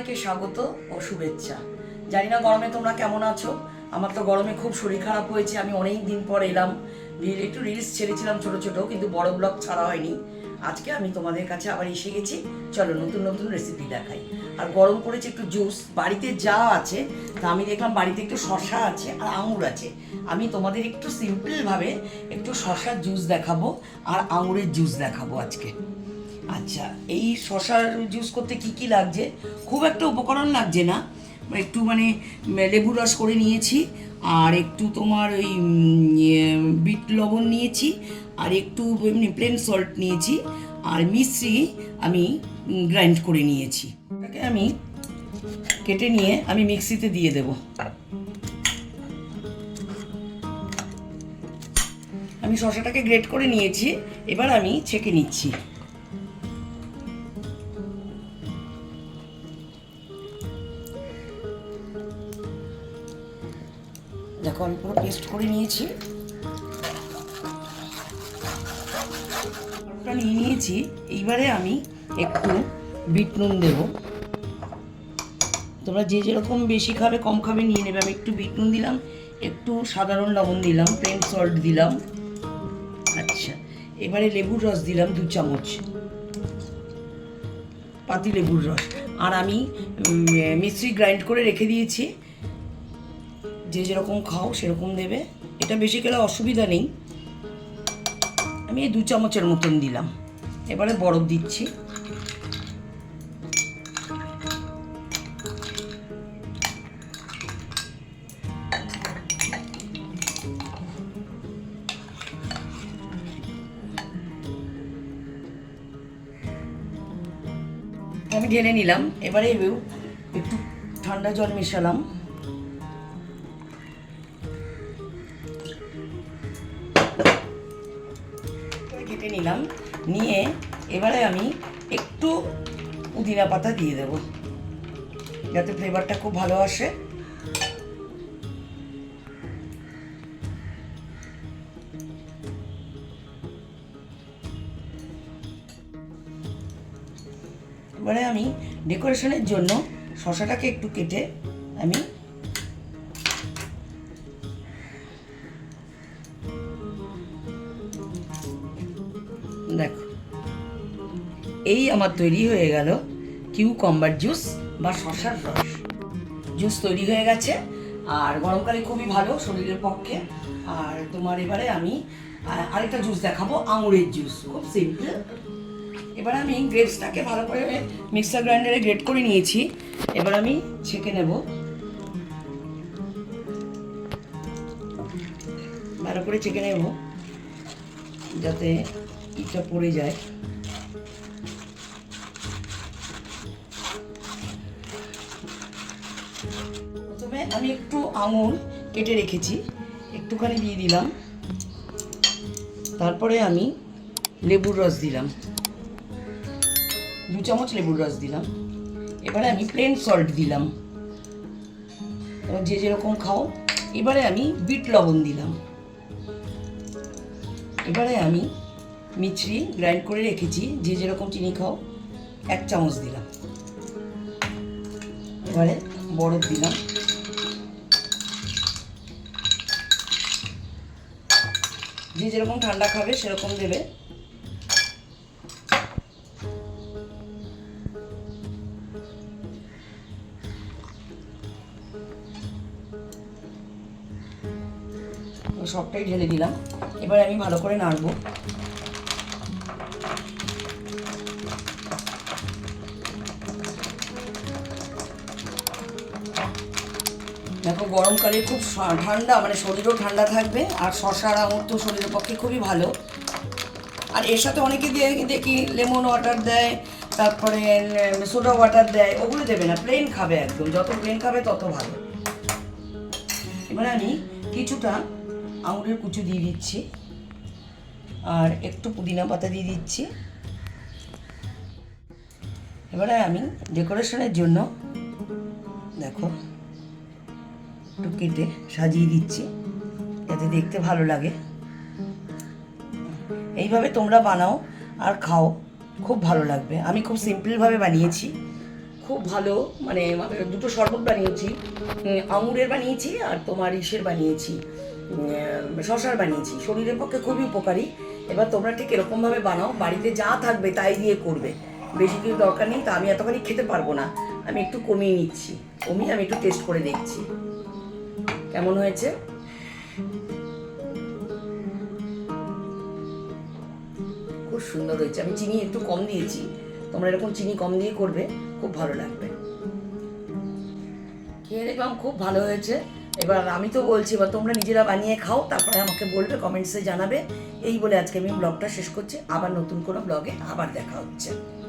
সবাইকে স্বাগত ও শুভেচ্ছা। জানি না গরমে তোমরা কেমন আছো? আমার তো গরমে খুব শরীর খারাপ হয়েছে, আমি অনেক দিন পর এলাম। একটু রিলস ছেড়েছিলাম ছোট ছোট, কিন্তু বড় ব্লগ ছাড়া হয়নি। আজকে আমি তোমাদের কাছে আবার এসে গেছি। চলো নতুন নতুন রেসিপি দেখাই। আর গরম পড়েছে একটু জুস বাড়িতে যা আছে, তা আমি দেখলাম বাড়িতে একটু শশা আছে আর আঙুর আছে। আমি তোমাদের একটু সিম্পলভাবে একটু শশার জুস দেখাবো আর আঙুরের জুস দেখাবো আজকে। আচ্ছা এই শশার জুস করতে কি কি লাগছে? খুব একটা উপকরণ লাগছে না। একটু মানে লেবু রস করে নিয়েছি আর একটু তোমার ওই ইয়ে, বিট লবণ নিয়েছি আর একটু এমনি প্লেন সল্ট নিয়েছি আর মিশ্রি আমি গ্রাইন্ড করে নিয়েছি। এটাকে আমি কেটে নিয়ে আমি মিক্সিতে দিয়ে দেব। আমি শশাটাকে গ্রেট করে নিয়েছি এবার আমি ছেঁকে নিচ্ছি। দেখো, আমি পুরো পেস্ট করে নিয়েছি। নিয়ে নিয়েছি। এইবারে আমি একটু বিট নুন দেব। তোমরা যে যেরকম বেশি খাবে, কম খাবে নিয়ে নেবে। আমি একটু বিট নুন দিলাম, একটু সাধারণ লবণ দিলাম প্লেন সল্ট দিলাম। আচ্ছা এবারে লেবুর রস দিলাম দু চামচ। পাতি লেবুর রস। আর আমি মিশ্রি গ্রাইন্ড করে রেখে দিয়েছি। যে যেরকম খাও, সেরকম দেবে। এটা বেশি খেলে অসুবিধা নেই। আমি এই দু চামচের মতন দিলাম। এবারে বরফ দিচ্ছি। আমি ঢেলে নিলাম। এবারে একটু ঠান্ডা জল মেশালাম। কেটে নিলাম। নিয়ে এবারে আমি একটু পুদিনা পাতা দিয়ে দেব। যাতে ফ্লেভারটা খুব ভালো আসে। এবারে আমি ডেকোরেশনের জন্য শশাটাকে একটু কেটে আমি এই আমার তৈরি হয়ে গেল কিউকম্বার জুস বা শশার রস। জুস তৈরি হয়ে গেছে, আর গরমকালে খুবই ভালো শরীরের পক্ষে। আর তোমার এবারে আমি আরেকটা জুস দেখাবো, আঙুরের জুস, খুব সিম্পল এবার আমি গ্রেপসটাকে ভালো করে মিক্সার গ্রাইন্ডারে গ্রেট করে নিয়েছি। এবার আমি ছেঁকে নেব। ভালো করে ছেঁকে নেব, যাতে ইটা পড়ে যায়। প্রথমে আমি একটু আঙুর কেটে রেখেছি। একটুখানি দিয়ে দিলাম। তারপরে আমি লেবুর রস দিলাম। দু চামচ লেবুর রস দিলাম। এবারে আমি প্লেন সল্ট দিলাম। যে যেরকম খাও। এবারে আমি বিট লবণ দিলাম। এবারে আমি মিছরি গ্রাইন্ড করে রেখেছি। যে যেরকম চিনি খাও, এক চামচ দিলাম। এবারে বরফ দিলাম। যে যেরকম ঠান্ডা খাবে সেরকম দেবে। সবটাই ঢেলে দিলাম। এবার আমি ভালো করে নাড়বো। দেখো, গরমকালে খুব ঠান্ডা মানে শরীরও ঠান্ডা থাকবে, আর শশার আঙুর তো শরীরের পক্ষে খুবই ভালো। আর এর সাথে অনেকে দিয়ে দেখি, লেমন ওয়াটার দেয়, তারপরে সোডা ওয়াটার দেয়, ওগুলো দেবে না প্লেন খাবে একদম, যত প্লেন খাবে তত ভালো। এবারে আমি কিছুটা আঙুরের কুচু দিয়ে দিচ্ছি, আর একটু পুদিনা পাতা দিয়ে দিচ্ছি। এবারে আমি ডেকোরেশনের জন্য, দেখো একটু কেটে সাজিয়ে দিচ্ছি, যাতে দেখতে ভালো লাগে। এইভাবে তোমরা বানাও আর খাও, খুব ভালো লাগবে। আমি খুব সিম্পলভাবে বানিয়েছি, খুব ভালো মানে দুটো শরবত বানিয়েছি আঙুরের বানিয়েছি আর তোমার ইসের বানিয়েছি শশার বানিয়েছি। শরীরের পক্ষে খুবই উপকারী। এবার তোমরা ঠিক এরকমভাবে বানাও, বাড়িতে যা থাকবে তাই দিয়ে করবে। বেশি কিছু দরকার নেই, তা আমি এতখানি খেতে পারব না। আমি একটু কমিয়ে নিচ্ছি। কমিয়ে আমি একটু টেস্ট করে দেখছি। কেমন হয়েছে? খুব সুন্দর হয়েছে। আমি চিনি একটু কম দিয়েছি। তোমরা এরকম চিনি কম দিয়ে করবে, খুব ভালো লাগবে। খেয়ে দেখলাম খুব ভালো হয়েছে। এবার আমি তো বলছি, এবার তোমরা নিজেরা বানিয়ে খাও, তারপরে আমাকে বলবে কমেন্টসে জানাবে। এই বলে আজকে আমি ব্লগটা শেষ করছি। আবার নতুন কোনো ব্লগে আবার দেখা হচ্ছে।